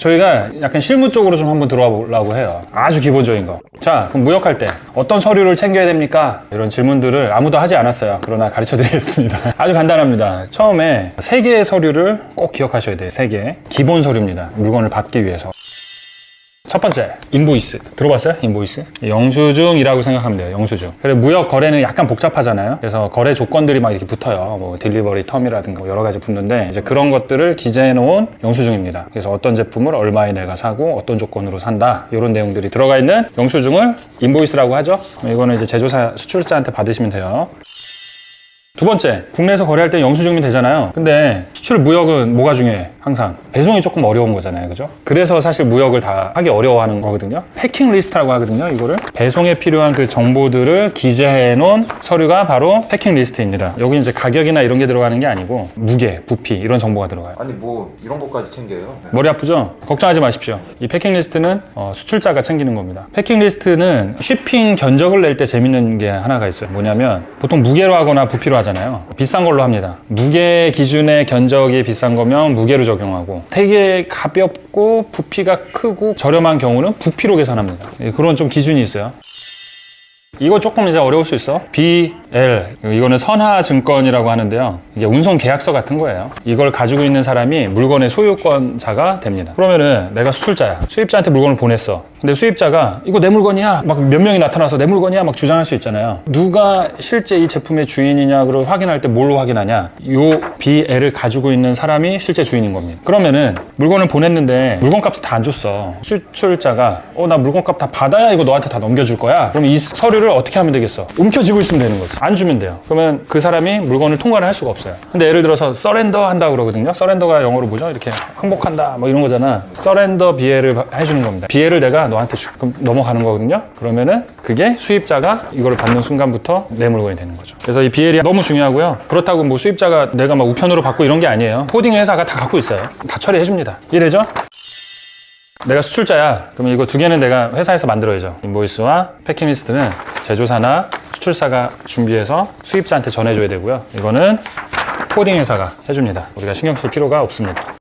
저희가 약간 실무 쪽으로 좀 한번 들어와 보려고 해요. 아주 기본적인 거. 자, 그럼 무역할 때 어떤 서류를 챙겨야 됩니까? 이런 질문들을 아무도 하지 않았어요. 그러나 가르쳐 드리겠습니다. 아주 간단합니다. 처음에 세 개의 서류를 꼭 기억하셔야 돼요. 세 개. 기본 서류입니다. 물건을 받기 위해서. 첫 번째, 인보이스. 들어봤어요? 인보이스? 영수증이라고 생각하면 돼요. 영수증. 그래 무역 거래는 약간 복잡하잖아요. 그래서 거래 조건들이 막 이렇게 붙어요. 뭐 딜리버리 텀이라든가 뭐 여러 가지 붙는데 이제 그런 것들을 기재해 놓은 영수증입니다. 그래서 어떤 제품을 얼마에 내가 사고 어떤 조건으로 산다. 이런 내용들이 들어가 있는 영수증을 인보이스라고 하죠. 이거는 이제 제조사 수출자한테 받으시면 돼요. 두 번째, 국내에서 거래할 때 영수증이 되잖아요. 근데 수출 무역은 뭐가 중요해? 항상 배송이 조금 어려운 거잖아요. 그죠? 그래서 사실 무역을 다 하기 어려워하는 거거든요. 패킹 리스트라고 하거든요. 이거를 배송에 필요한 그 정보들을 기재해 놓은 서류가 바로 패킹 리스트입니다. 여기 이제 가격이나 이런 게 들어가는 게 아니고 무게, 부피 이런 정보가 들어가요. 아니 뭐 이런 것까지 챙겨요? 네. 머리 아프죠? 걱정하지 마십시오. 이 패킹 리스트는 어, 수출자가 챙기는 겁니다. 패킹 리스트는 쉬핑 견적을 낼 때 재밌는 게 하나가 있어요. 뭐냐면 보통 무게로 하거나 부피로 하잖아요. 비싼 걸로 합니다. 무게 기준의 견적 이 비싼 거면 무게로 적용하고 되게 가볍고 부피가 크고 저렴한 경우는 부피로 계산합니다. 예, 그런 좀 기준이 있어요. 이거 조금 이제 어려울 수 있어. BL. 이거는 선하증권이라고 하는데요. 이게 운송 계약서 같은 거예요. 이걸 가지고 있는 사람이 물건의 소유권자가 됩니다. 그러면은 내가 수출자야. 수입자한테 물건을 보냈어. 근데 수입자가 이거 내 물건이야. 막 몇 명이 나타나서 내 물건이야. 막 주장할 수 있잖아요. 누가 실제 이 제품의 주인이냐를 확인할 때 뭘로 확인하냐? 요 BL을 가지고 있는 사람이 실제 주인인 겁니다. 그러면은 물건을 보냈는데 물건값을 다 안 줬어. 수출자가 어 나 물건값 다 받아야 이거 너한테 다 넘겨줄 거야. 그럼 이 서류를 어떻게 하면 되겠어? 움켜쥐고 있으면 되는 거지. 안 주면 돼요. 그러면 그 사람이 물건을 통과를 할 수가 없어요. 근데 예를 들어서 서렌더 한다 그러거든요. 서렌더가 영어로 뭐죠? 이렇게 항복한다 뭐 이런 거잖아. 서렌더 비해를 해주는 겁니다. 비해를 내가 너한테 주- 그럼 넘어가는 거거든요. 그러면은 그게 수입자가 이걸 받는 순간부터 내 물건이 되는 거죠. 그래서 이 비엘이 너무 중요하고요. 그렇다고 뭐 수입자가 내가 막 우편으로 받고 이런 게 아니에요. 코딩 회사가 다 갖고 있어요. 다 처리해 줍니다. 이해되죠? 내가 수출자야. 그러면 이거 두 개는 내가 회사에서 만들어야죠. 인보이스와 패킹리스트는 제조사나 수출사가 준비해서 수입자한테 전해줘야 되고요. 이거는 코딩 회사가 해줍니다. 우리가 신경 쓸 필요가 없습니다.